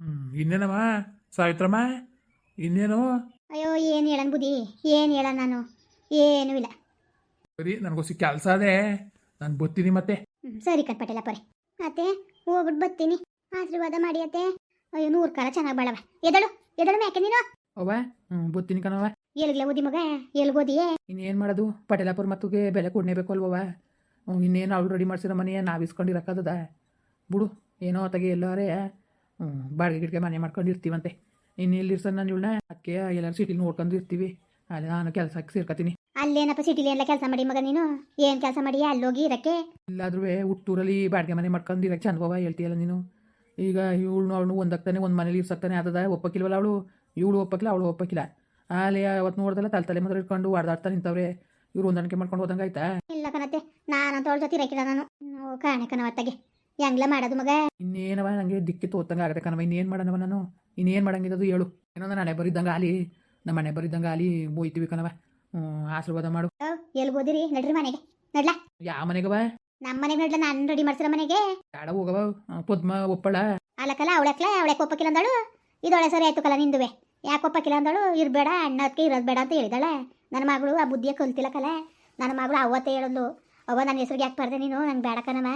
ಹ್ಮ್ ಇನ್ನೇನಮ್ಮ ಸಾವಿತ್ರಮ್ಮ? ಇನ್ನೇನು? ಅಯ್ಯೋ ಏನು ಹೇಳನ್ ಬುದ್ಧಿ? ಏನು ಹೇಳ ನಾನು? ಏನೂ ಇಲ್ಲ. ಸರಿ ನನಗೋಸಿ ಕೆಲಸ ಅದೇ. ನಾನು ಬರ್ತೀನಿ ಮತ್ತೆ. ಹ್ಮ್, ಸರಿ ಕಣ್ ಪಟೇಲ ಪರೆ. ಅತ್ತೆ ಹೋಗ್ಬಿಟ್ಟು ಬರ್ತೀನಿ. ಆಶೀರ್ವಾದ ಮಾಡಿ ಅತ್ತೆ. ಅಯ್ಯೋ ನೂರು ಕಾಲ ಚೆನ್ನಾಗಿ ಬಾಳವ. ಎದಳು? ಎದಳು ಯಾಕೆ ನೀನು? ಅವ್ವ ಹ್ಞೂ ಬರ್ತೀನಿ ಕಣವ ಎಲ್ಗ್ಲ ಓದಿ ಮಗ? ಎಲ್ಗೋದಿಯೇ ಇನ್ನೇನು ಮಾಡೋದು? ಪಟೇಲಾಪುರ ಮತ್ತುಗೆ ಬೆಲೆ ಕೊಡಲೇಬೇಕು ಅಲ್ವವ ಹ್ಞೂ ಇನ್ನೇನು ಅವ್ಳು ರೆಡಿ ಮಾಡ್ಸಿರೋ ಮನೆಯ ನಾವು ಇಸ್ಕೊಂಡಿರೋಕ್ಕಾಗದ ಬಿಡು ಏನೋ ತಗೆ ಎಲ್ಲಾರೇ. ಹ್ಞೂ ಬಾಡಿಗೆ ಗಿಡಿಗೆ ಮನೆ ಮಾಡ್ಕೊಂಡು ಇರ್ತೀವಂತೆ ಇನ್ನು ಇಲ್ಲಿ ಇರ್ಸನ್ ನಾನು ಇವಳನ್ನ ಅದಕ್ಕೆ ಎಲ್ಲರೂ ಸಿಟಿಲಿ ನೋಡ್ಕೊಂಡು ಇರ್ತೀವಿ ಅಲ್ಲಿ ನಾನು ಕೆಲಸಕ್ಕೆ ಸೇರ್ಕೊತೀನಿ. ಅಲ್ಲೇನಪ್ಪ ಸಿಟಿಲಿ ಎಲ್ಲ ಕೆಲಸ ಮಾಡಿ ಮಗ ನೀನು? ಏನ್ ಕೆಲಸ ಮಾಡಿ? ಅಲ್ಲೋಗಿ ಇರಕ್ಕೆ? ಇಲ್ಲಾದ್ರೂ ಹುಟ್ಟೂರಲ್ಲಿ ಬಾಡಿಗೆ ಮನೆ ಮಾಡ್ಕೊಂಡು ಇರಕ್ಕೆ ಚಂದವ ಹೇಳ್ತೀಯಲ್ಲ ನೀನು? ಈಗ ಇವಳು ಅವಳು ಒಂದಾಗ್ತಾನೆ ಒಂದು ಮನೇಲಿ ಇರ್ಸಕ್ತಾನೆ ಅದದ ಒಪ್ಪಕ್ಕಿಲ್ವಲ್ಲ ಅವಳು? ಇವಳು ಒಪ್ಪಕ್ಕಿಲ್ಲ ಅವಳು ಒಪ್ಪಕ್ಕಿಲ್ಲ. ಅಲ್ಲಿ ಅವತ್ತು ನೋಡ್ದಲ್ಲ ತಲೆ ತಲೆ ಮಾತ್ರ ಇಟ್ಕೊಂಡು ಹೊಡೆದಾಡ್ತಾ ನಿಂತವ್ರೆ. ಇವ್ರು ಹೊಂದಾಣಿಕೆ ಮಾಡ್ಕೊಂಡು ಹೋದಂಗೆ ಆಯ್ತಾ ಇಲ್ಲ ಕಣತೆ ನಾನಂತ ಅವಳ ಜೊತೆ ಇರಕ್ಕಿಲ್ಲ ನಾನು. ಕಾಣೆ ಕಣವತ್ತಾಗೆ ಹೆಂಗ್ಲ ಮಾಡೋದು ಮಗ? ಇನ್ನೇನವ ನನಗೆ ದಿಕ್ಕಿ ತೋತಂಗ ಆಗತ್ತೆ ಕಣವ ಇನ್ನೇನ್ ಮಾಡೋಣವ ನಾನು? ಇನ್ನೇನು ಮಾಡಂಗಿದ್ದು ಹೇಳು. ಏನೋ ನನ್ನ ಹಣೆ ಬರಿದ್ದಂಗೆ ಆಲಿ ನಮ್ಮ ಮನೆ ಬರಿದ್ದಂಗೆ ಆಲಿ ಹೋಯ್ತೀವಿ ಕಣವ ಹ್ಮ್ ಆಶೀರ್ವಾದ ಮಾಡು. ಎಲ್ಲಿ ಹೋದಿರಿ? ನಡ್ರಿ ಮನೆಗೆ. ನಡ್ಲಾ. ಯಾವ ಮನೆಗವ ನಮ್ಮ ಮನೆಗೆ ನಡ್ಲ ನಾನು ರೆಡಿ ಮಾಡ್ಸಿರ ಮನೆಗೆ. ಯಾಡ ಹೋಗವ ಪದ್ಮ ಒಪ್ಪಳ. ಅಲಕಲ ಅವಳಕ್ಲ ಅವಳಕ್ಕೆ ಒಪ್ಪಕ್ಕಿಲ್ಲ ಅಂದಳು? ಇದೊಳೆ ಸರಿ ಆಯ್ತು ಕಲ ನಿಂದುವೆ. ಯಾಕೆ ಒಪ್ಪಕ್ಕಿಲ್ಲ ಅಂದಳು? ಇರಬೇಡ ಅಣ್ಣ ಅದಕ್ಕೆ ಇರೋದು ಬೇಡ ಅಂತ ಹೇಳಿದಾಳೆ. ನನ್ನ ಮಗಳು ಆ ಬುದ್ಧಿಯ ಕಲ್ತಿಲ್ಲ ಕಲ. ನನ್ನ ಮಗಳು ಅವತ್ತೇ ಹೇಳೋದು ಅವ್ವ ನನ್ನ ಹೆಸರಿಗೆ ಯಾಕೆ ಬರ್ದೆ ನೀನು? ನಂಗೆ ಬೇಡ ಕಣವ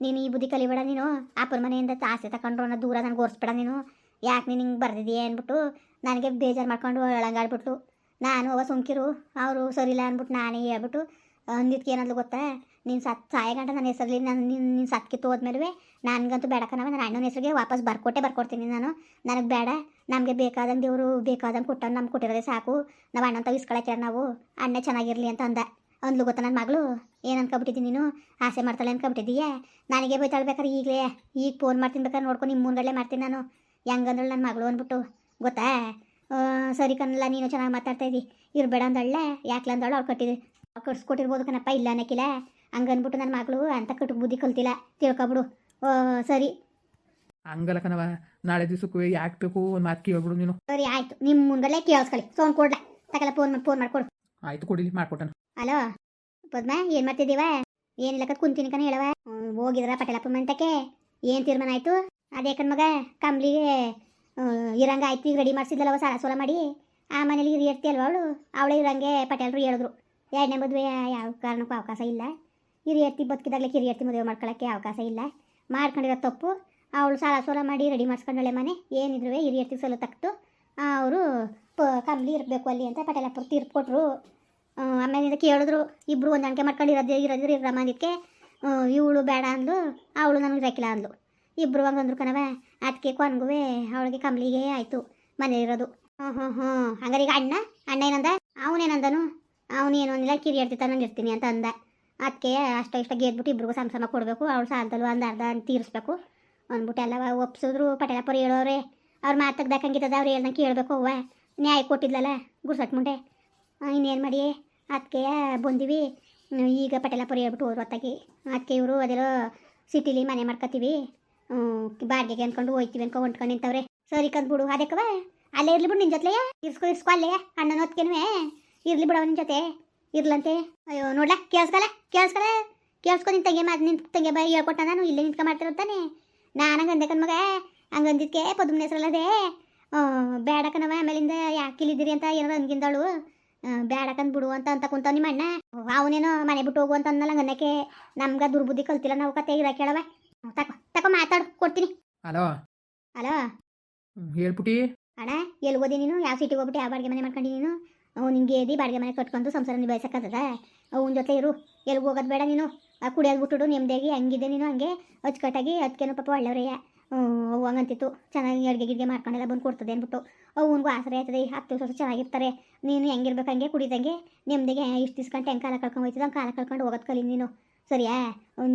ನೀನು ಈ ಬುದ್ಧಿ ಕಲಿಬೇಡ ನೀನು. ಅಪ್ಪನ ಮನೆಯಿಂದ ಆಸೆ ತಗೊಂಡ್ರು ಅನ್ನೋ ದೂರ ನನಗೆ ಓರಿಸ್ಬೇಡ ನೀನು. ಯಾಕೆ ನೀನು ಹಿಂಗೆ ಬರ್ದಿದೀಯ ಅಂದ್ಬಿಟ್ಟು ನನಗೆ ಬೇಜಾರು ಮಾಡ್ಕೊಂಡು ಹೇಳಂಗಾಡ್ಬಿಟ್ಲು ನಾನು ಅವ ಸುಮ್ಕಿರು. ಅವರು ಸರಿಲ್ಲ ಅಂದ್ಬಿಟ್ಟು ನಾನೇ ಹೇಳ್ಬಿಟ್ಟು ಅಂದಿದ್ಕೆ ಏನಾದ್ರು ಗೊತ್ತಾ? ನೀನು ಸತ್, ಸಾಯ ಗಂಟ ನನ್ನ ಹೆಸರಲ್ಲಿ ನಾನು ನಿನ್ನ ನಿನ್ನ ಸತ್ಕಿತ್ತು ಹೋದ್ಮೇಲೆ ನನಗಂತೂ ಬೇಡ ಕಣವ ನನ್ನ ಅಣ್ಣನ ಹೆಸರಿಗೆ ವಾಪಸ್ ಬರ್ಕೊಟ್ಟೆ ಬರ್ಕೊಡ್ತೀನಿ ನಾನು. ನನಗೆ ಬೇಡ. ನಮಗೆ ಬೇಕಾದಂಗೆ ದೇವರು ಬೇಕಾದಂಗೆ ಕೊಟ್ಟ ನಮ್ಗೆ ಕೊಟ್ಟಿರೋದೇ ಸಾಕು. ನಾವು ಅಣ್ಣಂತ ಇಸ್ಕೊಳಕ್ಕೆ ನಾವು? ಅಣ್ಣ ಚೆನ್ನಾಗಿರಲಿ ಅಂತ ಅಂದ. ಅಂದ್ಲು ಗೊತ್ತಾ ನನ್ನ ಮಗಳು? ಏನು ಅನ್ಕೊಬಿಟ್ಟಿದ್ದೀನಿ ನೀನು? ಆಸೆ ಮಾಡ್ತಾಳೆ ಅನ್ಕೊಬಿಟ್ಟಿದ್ದೀಯಾ? ನನಗೆ ಬೈತಾಳೆ ಬೇಕಾದ್ರೆ ಈಗಲೇ. ಈಗ ಫೋನ್ ಮಾಡ್ತೀನಿ ಬೇಕಾದ್ರೆ ನೋಡ್ಕೊಂಡು ನಿಮ್ಮ ಮುಂದಡೆ ಮಾಡ್ತೀನಿ ನಾನು. ಹೆಂಗಂದ್ರೆ ನನ್ನ ಮಗಳು ಅಂದ್ಬಿಟ್ಟು. ಗೊತ್ತಾ? ಸರಿ ಕನ್ನಲ್ಲ ನೀನು ಚೆನ್ನಾಗಿ ಮಾತಾಡ್ತಾ ಇದ್ದಿ. ಇರಬೇಡ ಅಂದಳ್ಳೆ ಯಾಕೆ ಅಂದಳು? ಅವ್ಳು ಕಟ್ಸ್ ಕಟ್ಸ್ಕೊಟ್ಟಿರ್ಬೋದು ಕಣಪ್ಪ ಇಲ್ಲ ಅನ್ನಕ್ಕಿಲ್ಲ ಹಂಗನ್ಬಿಟ್ಟು ನನ್ನ ಮಗಳು ಅಂತ ಕಟ್ಟು ಬುದ್ಧಿ ಕಲ್ತಿಲ್ಲ. ತಿಳ್ಕೊಬಿಡು. ಓ ಸರಿ. ಹಂಗಲ್ಲ ಕಣವ ನಾಳೆ ದಿವಸಕ್ಕೂ ಯಾಕೆ ಬೇಕು ಒಂದು ಮಾತು ಕೇಳ್ಬಿಡು ನೀನು. ಸರಿ ಆಯ್ತು. ನಿಮ್ಮ ಮುಂದಲ್ಲೇ ಕೇಳಿಸ್ಕೊಳ್ಳಿ. ಫೋನ್ ಕೊಡ್ಲ. ತಕಲ್ಲ ಫೋನ್ ಫೋನ್ ಮಾಡ್ಕೊಡು. ಆಯ್ತು ಕೊಡಿಲಿ ಮಾಡ್ಕೊಟ್ಟನು. ಹಲೋ ಪದ್ಮ, ಏನ್ ಮಾಡ್ತಿದ್ದೀವ? ಏನಿಲ್ಲ ಕತ್ ಕುಂತೀನಿ ಕಣ ಹೇಳವ ಹೋಗಿದ್ರ ಪಟೇಲಪ್ಪ ಮಂತಕ್ಕೆ ಏನ್ ತೀರ್ಮಾನ ಆಯ್ತು? ಅದೇ ಕಣ್ ಮಗ ಕಂಬ್ಲಿಗೆ ಇರಂಗ ಆಯ್ತು, ಈಗ ರೆಡಿ ಮಾಡಿಸಿದ್ಲವ ಸಾಲ ಸೋಲ ಮಾಡಿ. ಆ ಮನೇಲಿ ಹಿರಿಯರ್ತಿ ಅಲ್ವ ಅವಳು? ಅವಳೇ ಇರಂಗೆ ಪಟೇಲರು ಹೇಳಿದ್ರು. ಎರಡನೇ ಮದುವೆ ಯಾವ ಕಾರಣಕ್ಕೂ ಅವಕಾಶ ಇಲ್ಲ. ಹಿರಿಯರ್ತಿ ಬದುಕಿದಾಗಲೇ ಹಿರಿಯರ್ತಿ ಮದುವೆ ಮಾಡ್ಕೊಳ್ಳೋಕ್ಕೆ ಅವಕಾಶ ಇಲ್ಲ. ಮಾಡ್ಕೊಂಡಿರೋ ತಪ್ಪು. ಅವಳು ಸಾಲ ಸೋಲ ಮಾಡಿ ರೆಡಿ ಮಾಡಿಸ್ಕೊಂಡಳೆ ಮನೆ. ಏನಿದ್ರು ಹಿರಿಯರ್ತಿ ಸಲ ತಕ್ತು ಅವರು ಪ ಕಂಬ್ಲಿ ಇರಬೇಕು ಅಲ್ಲಿ ಅಂತ ಪಟೇಲಪ್ಪರು ತೀರ್ಪು ಕೊಟ್ಟರು ಆಮೇಲಿಂದ ಕೇಳಿದ್ರು ಇಬ್ಬರು ಹೊಂದಾಣಿಕೆ ಮಾಡ್ಕೊಂಡು ಇರೋದೇ ಇರೋದ್ರಿ ಅಂದಿದ್ದಕ್ಕೆ ಇವಳು ಬೇಡ ಅಂದ್ಲು, ಅವಳು ನನಗೆ ಇರಕ್ಕಿಲ್ಲ ಅಂದ್ಲು. ಇಬ್ಬರು ಹಂಗಂದ್ರು ಕಣವ ಅದಕ್ಕೆ ಕೊನ್ಗುವೆ ಅವಳಿಗೆ ಕಂಬಳಿಗೆ ಆಯಿತು ಮನೆ ಇರೋದು. ಹ್ಞೂ ಹ್ಞೂ ಹ್ಞೂ ಹಂಗಾರೀಗ ಅಣ್ಣ ಅಣ್ಣ ಏನಂದ? ಅವನೇನಂದನು ಅವನೇನು ಅಂದಿಲ್ಲ ಹೇಳ್ತಿತ್ತ ನಾನು ಇರ್ತೀನಿ ಅಂತ ಅಂದ. ಅದಕ್ಕೆ ಅಷ್ಟ ಇಷ್ಟ ಗೆದ್ಬಿಟ್ಟು ಇಬ್ರಿಗೂ ಸಮ ಕೊಡಬೇಕು, ಅವಳು ಸಾಲದಲ್ವ ಒಂದು ಅರ್ಧ ತೀರಿಸ್ಬೇಕು. ಅಂದ್ಬಿಟ್ಟು ಎಲ್ಲ ಒಪ್ಸಿದ್ರು ಪಟೇಲಪ್ಪರು ಹೇಳೋರೆ, ಅವ್ರು ಮಾತಾಗ್ದಾಕಂಗಿತ್ತದ ಅವ್ರು ಹೇಳ್ದಂಗೆ ಕೇಳಬೇಕು ಅವ್ವ. ನ್ಯಾಯ ಕೊಟ್ಟಿದ್ಲಲ್ಲ ಗುರ್ಸಟ್ ಮುಂಡೆ ಇನ್ನೇನು ಮಾಡಿ? ಅದಕ್ಕೆ ಬಂದಿವಿ. ಈಗ ಈಗ ಪುರಿ ಹೇಳ್ಬಿಟ್ಟು ಹೋದ್ರು ಹೊತ್ತಾಗಿ ಅದಕ್ಕೆ ಇವರು ಅದೆಲ್ಲ ಸಿಟಿಲಿ ಮನೆ ಮಾಡ್ಕೊತೀವಿ ಬಾಡಿಗೆಗೆ ಅನ್ಕೊಂಡು ಹೋಯ್ತೀವಿ ಅನ್ಕೊಂಡು ಹೊಂಟ್ಕೊಂಡು ನಿಂತವ್ರೆ. ಸರಿ ಕಂದ್ಬಿಡು ಅದಕ್ಕವ? ಅಲ್ಲೇ ಇರ್ಲಿ ಬಿಡು ನಿನ್ನ ಜೊತೆ. ಇರ್ಸ್ಕೊ ಇರ್ಸ್ಕೊ ಅಲ್ಲೇ, ಅಣ್ಣನ ಹೊತ್ಕೆನುವೆ ಇರ್ಲಿ ಬಿಡವ ನಿನ್ನ ಜೊತೆ. ಇರ್ಲಂತೆ. ಅಯ್ಯೋ, ನೋಡ್ಲಾ, ಕೇಳಿಸ್ಕಲ್ಲ ಕೇಳಿಸ್ಕಲ್ಲ. ಕೇಳಿಸ್ಕೊ ನಿನ್ ತಂಗಿ, ಮಾತು ನಿನ್ ತಂಗಿ ಬಾಯಿ ಹೇಳ್ಕೊಟ್ಟ ನಾನು, ಇಲ್ಲೇ ನಿಂತ್ಕೊ ಮಾಡ್ತಿರ್ತಾನೆ ನಾನು ಅಂದೆ ಕಣ್ಮಗ ಹಂಗಂದಿದ್ಕೆ ಪದ್ಮನ ಹೆಸರಲ್ಲದೆ ಬೇಡ ಕಣವ ಆಮೇಲಿಂದ ಯಾಕೆ ಇಲ್ಲಿದ್ದೀರಿ ಅಂತ ಏನಾರು ಅನ್ಗಿಂದಳು ಬೇಡ ಕಂದ್ ಬಿಡು ಅಂತ ಅಂತ ಕುಂತ ನಿಮ್ಮ ಅಣ್ಣ ಅವನೇನೋ ಮನೆ ಬಿಟ್ಟು ಹೋಗು ಅಂತ ಅಂದಲ್ಲ ಗನ್ನಕ್ಕೆ ನಮ್ಗೆ ದುರ್ಬುದ್ಧಿ ಕಲ್ತಿಲ್ಲ ನಾವು ಕತೆ ಇರ ಕೇಳವ ತಕ ತಕೋ ಮಾತಾಡು ಕೊಡ್ತೀನಿ. ಹಲೋ? ಹಲೋ? ಹೇಳ್ಬಿಟ್ಟಿ ಅಣ್ಣ ಎಲ್ಲಿ ಓದಿ ನೀನು? ಯಾವ ಸಿಟಿಗೆ ಹೋಗ್ಬಿಟ್ಟು? ಯಾವ ಬಾಡಿಗೆ ಮನೆ ಮಾಡ್ಕೊಂಡು ನೀನು? ಅವು ನಿಂಗೆ ಏದಿ ಬಾಡಿಗೆ ಮನೆ ಕಟ್ಕೊಂಡು ಸಂಸಾರ ನಿಭಾಯಿಸಕ್ಕದ ಅವನ ಜೊತೆ ಇರು. ಎಲ್ಲಿಗೆ ಹೋಗೋದು ಬೇಡ ನೀನು. ಆ ಕುಡಿಯೋದು ಬಿಟ್ಟು ನೆಮ್ಮದಿಯಾಗಿ ಹಂಗಿದೆ ನೀನು ಹಂಗೆ. ಅಚ್ಚುಕಟ್ಟಾಗಿ ಅದಕ್ಕೇನು ಪಾಪ ಒಳ್ಳೆಯವ್ರಯ್ಯ ಹಂಗಂತಿತ್ತು. ಚೆನ್ನಾಗಿ ಅಡುಗೆ ಗಿಡ್ಗೆ ಮಾಡ್ಕೊಂಡೆಲ್ಲ ಬಂದು ಕೊಡ್ತದೆ ಅಂದ್ಬಿಟ್ಟು. ಅವನಿಗೂ ಆಸರೆ ಆಯ್ತದೆ ಹತ್ತು ವರ್ಷ ಚೆನ್ನಾಗಿರ್ತಾರೆ. ನೀನು ಹೆಂಗಿರ್ಬೇಕು ಹಂಗೆ ಕುಡಿದಂಗೆ ನೆಮ್ಮದಿಗೆ ಇಷ್ಟು ಗಂಟೆ ಹೆಂಗೆ ಕಾಲ ಕಳ್ಕೊಂಡು ಹೋಯ್ತದ ಕಾಲ ಕಳ್ಕೊಂಡು ಹೋಗೋದು ಕಲಿ ನೀನು. ಸರಿಯಾ?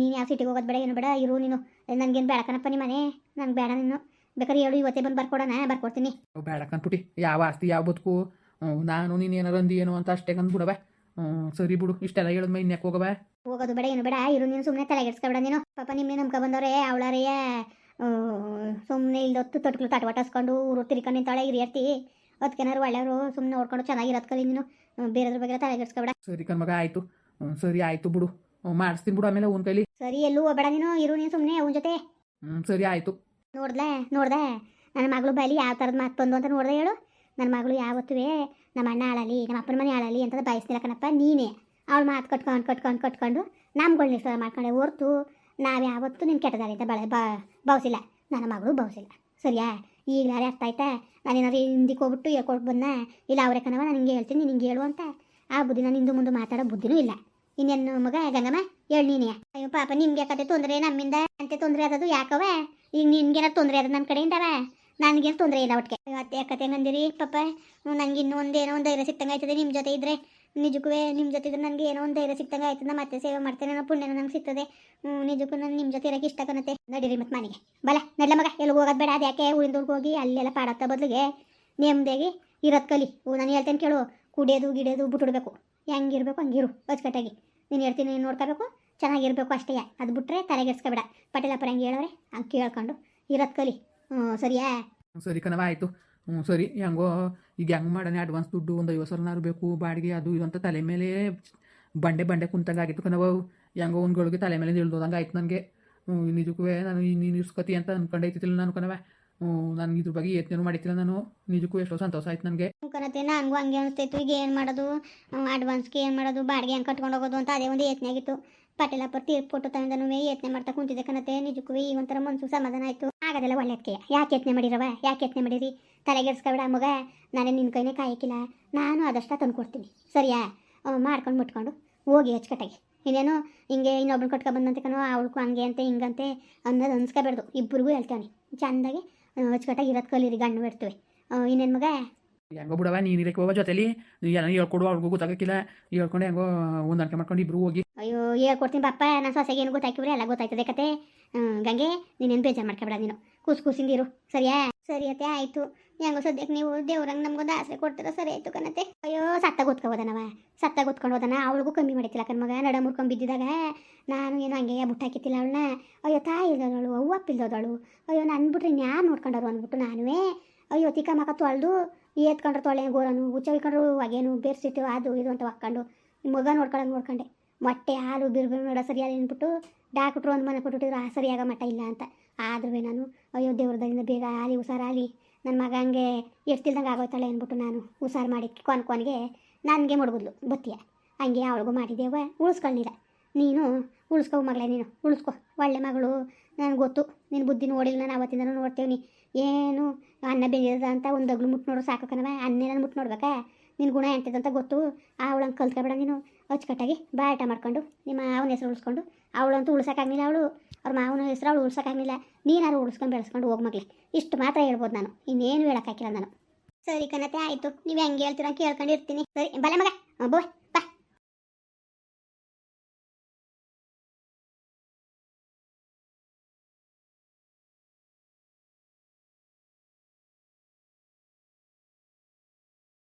ನೀನು ಯಾವ ಸಿಟಿಗೆ ಹೋಗೋದು ಬೇಡ ಏನು ಬೇಡ ಇರು ನೀನು. ನನಗೇನು ಬೇಡ ಕಣಪ್ಪ ನಿಮ್ಮ ಮನೆ ನಂಗೆ ಬೇಡ ನೀನು. ಬೇಕಾದ್ರೆ ಹೇಳು ಇವತ್ತೇ ಬಂದು ಬರ್ಕೊಡೋಣ ಬರ್ಕೊಡ್ತೀನಿ. ಬೇಡ ಕಂದ್ಬಿಟ್ಟು ಯಾವ ಆಸ್ತಿ ಯಾವ ಬದುಕು? ನಾನು ನೀನು ಏನಾರು ಅಂದಿ ಏನು ಅಂತ ಅಷ್ಟೇ ಕಂದ್ಬಿಡವ. ಸರಿ ಬಿಡು ಇಷ್ಟೆಲ್ಲ ಹೇಳಿದ್ಮೇಲೆ ಇನ್ಯಾಕೆ ಹೋಗವ? ಹೋಗೋದು ಬೇಡ ಏನು ಬೇಡ ಇರು ನೀನು ಸುಮ್ಮನೆ ತಲೆಗೆಡ್ಸ್ಕೊಬೇಡ ನೀನು. ಪಾಪ ನಿಮ್ಮನೆ ನಂಬ್ಕೊ ಬಂದವ್ರೆ ಅವಳರೆಯ. ಸುಮ್ಮನೆ ಇಲ್ದೊತ್ತು ತೊಟ್ಗಳು ತಟವಟಿಸ್ಕೊಂಡು ಊರು ತಿರ್ಕೊಂಡು ನಿಂತಾಳೆ ಹಿರಿಯರ್ತಿ ಅದಕ್ಕೇನಾರು ಒಳ್ಳೆಯವರು ಸುಮ್ಮನೆ ನೋಡ್ಕೊಂಡು ಚೆನ್ನಾಗಿರೋದು ಕಲಿ ನೀನು. ಬೇರೆದ್ರ ಬಗ್ಗೆ ತಲೆಗೆಡ್ಸ್ಕೊಬೇಡ ಸರಿ ಕಣ್ಮಗ ಆಯಿತು. ಹ್ಞೂ ಸರಿ ಆಯಿತು ಬಿಡು. ಮಾಡಿಸ್ತೀನಿ ಬಿಡು ಆಮೇಲೆ ಒಂದು ಕೈಲಿ. ಸರಿ ಎಲ್ಲೂ ಹೋಗ್ಬೇಡ ನೀನು. ಇರು ನೀನು ಸುಮ್ಮನೆ ಅವನ ಜೊತೆ. ಹ್ಞೂ ಸರಿ ಆಯಿತು. ನೋಡ್ದೆ ನೋಡ್ದೆ? ನನ್ನ ಮಗಳು ಬೈಲಿ ಯಾವ ಥರದ ಮಾತು ಬಂದು ಅಂತ ನೋಡ್ದೆ ಹೇಳು. ನನ್ನ ಮಗಳು ಯಾವತ್ತೂ ನಮ್ಮ ಅಣ್ಣ ಆಳಲಿ ನಮ್ಮ ಅಪ್ಪನ ಮನೆ ಆಳಲಿ ಅಂತ ಬಯಸ್ತಿಲ್ಲ ಕಣಪ್ಪ ನೀನೇ. ಅವಳು ಮಾತು ಕಟ್ಕೊಂಡು ಕಟ್ಕೊಂಡು ಕಟ್ಕೊಂಡು ನಮ್ಗಳು ನಿರ್ಧಾರ ಮಾಡ್ಕೊಂಡೆ ಹೊರ್ತು ನಾವು ಯಾವತ್ತೂ ನಿನ್ನ ಕೆಟ್ಟದಾರಿ ಬಳ ಭಾವಿಸಿಲ್ಲ ನನ್ನ ಮಗಳು ಭಾವಿಸಿಲ್ಲ ಸರಿಯಾ? ಈಗಲಾರೆ ಅರ್ಥ ಆಯ್ತಾ? ನಾನೇನಾದ್ರು ಹಿಂದಿಗೆ ಹೋಗ್ಬಿಟ್ಟು ಹೇಳ್ಕೊಟ್ಟು ಬಂದ ಇಲ್ಲ ಅವರೇ ಕಣವ ನಾನು ಹಿಂಗೆ ಹೇಳ್ತೀನಿ, ನೀನು ಹಿಂಗೆ ಹೇಳು ಅಂತ. ಆ ಬುದ್ಧಿ ನಾನು ಹಿಂದೂ ಮುಂದೆ ಮಾತಾಡೋ ಬುದ್ಧಿನೂ ಇಲ್ಲ. ಇನ್ನೇನು ಮಗ, ಗಂಗಮ್ಮ? ಹೇಳು ನೀನೇ. ಅಯ್ಯೋ, ಪಾಪ ನಿಮ್ಗೆ ಯಾಕತ್ತೆ ತೊಂದರೆ? ನಮ್ಮಿಂದ ಅಂತೆ ತೊಂದರೆ ಆದದು ಯಾಕವ ಈಗ ನಿನ್ಗೇನಾರು ತೊಂದರೆ ಆದ ನನ್ನ ಕಡೆಯಿಂದವ? ನನಗೇನು ತೊಂದರೆ ಇಲ್ಲ ಒಟ್ಟಿಗೆ ಅತ್ತೆ ಯಾಕತ್ತೆ ಹಂಗಂದಿರಿ ಪಾಪ ನನಗೆ ಇನ್ನೂ ಒಂದು ಧೈರ್ಯ ಸಿಕ್ತಂಗೆ ಆಯ್ತದೆ ನಿಮ್ಮ ಜೊತೆ ಇದ್ದರೆ ನಿಜಕ್ಕೂ ನಿಮ್ಮ ಜೊತೆ ಇದ್ರೆ ನನಗೆ ಏನೋ ಒಂದು ಧೈರ್ಯ ಸಿಕ್ತಂಗೆ ಆಯ್ತದ ಮತ್ತೆ ಸೇವೆ ಮಾಡ್ತೇನೆ. ಅನ್ನೋ ಪುಣ್ಯನ ನಂಗೆ ಸಿಗ್ತದೆ. ನಿಜಕ್ಕೂ ನಾನು ನಿಮ್ಮ ಜೊತೆ ಇರೋಕೆ ಇಷ್ಟ ಕನತೆ ನಡೀರಿ ಮತ್ತೆ ಮನೆಗೆ. ಬಲ, ನಡ್ಲ ಮಗ. ಎಲ್ಲಿ ಹೋಗೋದು ಬೇಡ. ಅದ್ಯಾಕೆ ಯಾಕೆ ಊರಿಂದೂರ್ಗೆ ಹೋಗಿ ಅಲ್ಲೆಲ್ಲ ಪಾಡತ್ತ ಬದಲಿಗೆ? ನೆಮ್ಮದಿಯಾಗಿ ಇರೋದು ಕಲಿ. ನಾನು ಹೇಳ್ತೇನೆ ಕೇಳು. ಕುಡಿಯೋದು ಗಿಡೋದು ಬಿಟ್ಬಿಡ್ಬೇಕು ಹೆಂಗಿರ್ಬೇಕು ಹಂಗಿರು. ಅಚ್ಚುಕಟ್ಟಾಗಿ. ನೀನು ಹೇಳ್ತೀನಿ, ನೀನು ನೋಡ್ಕೋಬೇಕು. ಚೆನ್ನಾಗಿರ್ಬೇಕು ಅಷ್ಟೇ. ಅದು ಬಿಟ್ರೆ ತಲೆಗೆಡ್ಸ್ಕೊಬೇಡ ಪಟೇಲಪ್ಪರ ಹೆಂಗೆ ಹೇಳೋರೆ ಹಂಗೆ ಕೇಳ್ಕೊಂಡು. ಇರೋದು ಕಲಿ. ಸರಿಯಾ? ಸರಿ ಕಣವ ಹ್ಞೂ, ಸರಿ. ಹೆಂಗೋ ಈಗ ಹೆಂಗೆ ಮಾಡೋಣ? ಅಡ್ವಾನ್ಸ್ ದುಡ್ಡು ಒಂದು ಐವತ್ತು ಸಾವಿರನಾರು ಬೇಕು. ಬಾಡಿಗೆ ಅದು ಇದು ಅಂತ ತಲೆ ಮೇಲೆ ಬಂಡೆ ಬಂಡೆ ಕುಂತಂಗೆ ಆಗಿತ್ತು ಕಣವ ಹೆಂಗೋ ಒಂದ್ಗಳಿಗೆ ತಲೆ ಮೇಲೆ ಇಳ್ದೋದಂಗೆ ಆಯ್ತು ನನಗೆ ನಿಜಕ್ಕೂ ನಾನು ನೀನು ಇಸ್ಕತಿ ಅಂತ ಅನ್ಕೊಂಡೈತಿಲ್ಲ ನಾನು ಕಣವ ಹ್ಞೂ ನಾನು ಇದ್ರ ಬಗ್ಗೆ ಯತ್ನ ಮಾಡಿತಿಲ್ಲ ನಾನು. ನಿಜಕ್ಕೂ ಎಷ್ಟೋ ಸಂತೋಷ ಆಯ್ತು ನನಗೆ. ಕಣತೆ, ನನಗೂ ಹಂಗೆ ಅನಿಸ್ತೈತು. ಈಗ ಏನು ಮಾಡೋದು? ಅಡ್ವಾನ್ಸ್ಗೆ ಏನು ಮಾಡೋದು? ಬಾಡಿಗೆ ಹೆಂಗೆ ಕಟ್ಕೊಂಡು ಹೋಗೋದು ಅಂತ ಅದೇ ಒಂದು ಯತ್ನೆ ಆಗಿತ್ತು. ಪಟೇಲಪ್ಪ ತೀರ್ಪು ಕೊಟ್ಟು ತಂದನು ಯತ್ನೆ ಮಾಡ್ತಾ ಕುಂತಿದ್ದೆ ಕಣತೆ. ನಿಜಕ್ಕೂ ಈ ಒಂಥರ ಮನ್ಸು ಸಮಾಧಾನ ಆಯಿತು. ಆಗೋದೆಲ್ಲ ಒಳ್ಳೆದಕ್ಕೆ ಯಾಕೆ ಯತ್ನೆ ಮಾಡಿರವ ಯಾಕೆ ಯತ್ನೆ ಮಾಡಿರಿ? ತಲೆಗೆಡ್ಸ್ಕೊಬೇಡ ಮಗ. ನಾನೇ ನಿನ್ನ ಕೈನೇ ಕಾಯಕ್ಕಿಲ್ಲ. ನಾನು ಅದಷ್ಟ ತಂದು ಕೊಡ್ತೀನಿ. ಸರಿಯಾ? ಮಾಡ್ಕೊಂಡು ಮುಟ್ಕೊಂಡು ಹೋಗಿ ಅಚ್ಚುಕಟ್ಟಾಗಿ ಇನ್ನೇನು ಹಿಂಗೆ ಇನ್ನೊಬ್ರು ಕಟ್ಕೊ ಬಂದಂತೆ ಕಣೋ ಅವಳಕ್ಕೂ ಹಂಗೆ ಅಂತೆ ಹಿಂಗಂತೆ ಅನ್ನೋದು ಅನ್ಸ್ಕೋಬೇಡ್ದು. ಇಬ್ಬರಿಗೂ ಹೇಳ್ತೇವೆ ಚಂದಾಗಿ ಅಚ್ಚುಕಟ್ಟಾಗಿ ಇರೋದು ಕಲೀರಿ ಗಣ್ಣು ಬಿಡ್ತೀವಿ. ಇನ್ನೇನು ಮಗ? ಹೆಂಗೋ ಬಿಡವ ನೀನು ಇರಕ್ಕೆ ಹೋಗೋ ಜೊತೆಲಿ. ಏನೋ ಹೇಳ್ಕೊಡು ಅವ್ಳಿಗೂ ಗೊತ್ತಾಗಕ್ಕಿಲ್ಲ. ಹೇಳ್ಕೊಂಡು ಹೆಂಗೋ ಹೊಂದಾಣಿಕೆ ಮಾಡ್ಕೊಂಡು ಇಬ್ರು ಹೋಗಿ. ಅಯ್ಯೋ ಹೇಳ್ಕೊಡ್ತೀನಿ ಪಾಪ. ನಾನು ಸೊಸೆಗೆ ಏನು ಗೊತ್ತಾಯ್ಕಿವ್ರೆ ಎಲ್ಲ ಗೊತ್ತಾಯ್ತದೆ ಕತೆ. ಗಂಗೆ ನೀನೇನು ಬೇಜಾರು ಮಾಡ್ಕೊಬೇಡ ನೀನು. ಕೂಸು ಕೂಸಿಂದಿರು ಸರಿಯಾ? ಸರಿ ಅತ್ತೆ, ಆಯಿತು. ಹೆಂಗೋ ಸದ್ಯಕ್ಕೆ ನೀವು ದೇವ್ರಂಗೆ ನಮ್ಗೊಂದು ಆಸರೆ ಕೊಡ್ತೀರ ಸರಿ ಆಯ್ತು ಕಣತೆ ಅಯ್ಯೋ, ಸತ್ತ ಗೊತ್ಕೋದನವ ಸತ್ತ ಗೊತ್ಕೊಂಡು ಹೋದನ? ಅವಳಿಗೂ ಕಮ್ಮಿ ಮಾಡಿತಿಲ್ಲ ಕಣ್ ಮಗ ನಡ ಮುರ್ಕೊಂಡು ಬಿದ್ದಿದಾಗ ನಾನು ಏನು ಹಂಗೆ ಬುಟ್ಟ ಹಾಕಿತ್ತಿಲ್ಲ ಅವಳನ್ನ ಅಯ್ಯೋ, ತಾಯಿ ಇಲ್ದೋದಳು ಅವ್ವ ಅಪ್ಪಿಲ್ದೋದಳು ಅಯ್ಯೋ, ನಾನು ಬಿಟ್ರೆ ಇನ್ಯಾರು ನೋಡ್ಕೊಂಡರು ಅಂದ್ಬಿಟ್ಟು ನಾನುವೇ? ಅಯ್ಯೋ, ತಿಕ್ಕ ಮಕ್ಕ ತೊಳೆದು ಎತ್ಕೊಂಡ್ರೆ ತೊಳೆ, ಗೋರನು ಹುಚ್ಚ ಹೊಗೇನು ಬೇರ್ಸಿಟ್ಟು, ಅದು ಇದು ಅಂತ ಹಾಕ್ಕೊಂಡು ಮಗ ನೋಡ್ಕೊಳಂಗೆ ನೋಡ್ಕೊಂಡೆ. ಮೊಟ್ಟೆ, ಹಾಲು ಬಿರು ನೋಡ ಸರಿಯಾದ ಅಂದ್ಬಿಟ್ಟು ಡಾಕ್ಟ್ರು ಒಂದು ಮನೆ ಕೊಟ್ಬಿಟ್ಟಿದ್ರು, ಆ ಸರಿಯಾಗ ಮಟ್ಟ ಇಲ್ಲ ಅಂತ. ಆದ್ರೂ ನಾನು, ಅಯ್ಯೋ ದೇವ್ರದಿಂದ ಬೇಗ ಆಲಿ ಹುಷಾರಾಲಿ ನನ್ನ ಮಗ ಹಂಗೆ ಎಷ್ಟಿಲ್ದಂಗೆ ಆಗೋಯ್ತಾಳೆ ಅಂದ್ಬಿಟ್ಟು ನಾನು ಹುಷಾರು ಮಾಡಿ ಕೊನ್ ಕೊನೆಗೆ ನನಗೆ ಮುಡುಗುದ್ಲು, ಬತ್ತಿಯ. ಹಂಗೆ ಅವಳಿಗೂ ಮಾಡಿದ್ದೇವ ಉಳಿಸ್ಕೊಳ್ಳಿಲ್ಲ ನೀನು ಉಳಿಸ್ಕೊ ಮಗಳೇ ನೀನು, ಉಳಿಸ್ಕೊ. ಒಳ್ಳೆ ಮಗಳು, ನನಗೆ ಗೊತ್ತು. ನಿನ್ನ ಬುದ್ಧಿ ನೋಡಿಲ್ಲ ನಾನು ಅವತ್ತಿಂದ ನೋಡ್ತೇವೆ ಏನು ಅನ್ನ ಬೆಂದಿರದ ಅಂತ ಒಂದು ಅಗ್ಲು ಮುಟ್ಟು ನೋಡೋ ಸಾಕು ಕಣವ ಅನ್ನೆಲ್ಲ ಮುಟ್ಟು ನೋಡ್ಬೇಕಾ? ನಿನ್ನ ಗುಣ ಎಂತದಂತ ಗೊತ್ತು. ಆ ಅವಳಂಗೆ ಕಲ್ತ್ಕೊಬೇಡ ನೀನು. ಅಚ್ಚುಕಟ್ಟಾಗಿ ಬಾಟ ಮಾಡ್ಕೊಂಡು, ನಿಮ್ಮ ಅವನ ಹೆಸರು ಉಳಿಸ್ಕೊಂಡು ಅವಳಂತೂ ಉಳ್ಸೋಕ್ಕಾಗಲಿಲ್ಲ ಅವಳು. ಅವ್ರ ಮಾವನ ಹೆಸರು ಅವಳು ಉಳ್ಸೋಕ್ಕಾಗಲಿಲ್ಲ. ನೀನಾರು ಉಳಿಸ್ಕೊಂಡು ಬೆಳೆಸ್ಕೊಂಡು ಹೋಗಿ ಮಗ್ಲಿ. ಇಷ್ಟು ಮಾತ್ರ ಹೇಳ್ಬೋದು ನಾನು. ಇನ್ನೇನು ಹೇಳೋಕ್ಕಾಗಿಲ್ಲ ನಾನು. ಸರಿ ಕಣತೆ, ಆಯಿತು. ನೀವು ಹೆಂಗೆ ಹೇಳ್ತೀರ ಕೇಳ್ಕೊಂಡಿರ್ತೀನಿ. ಸರಿ ಬಲೆ ಮಗ. ಬೋ.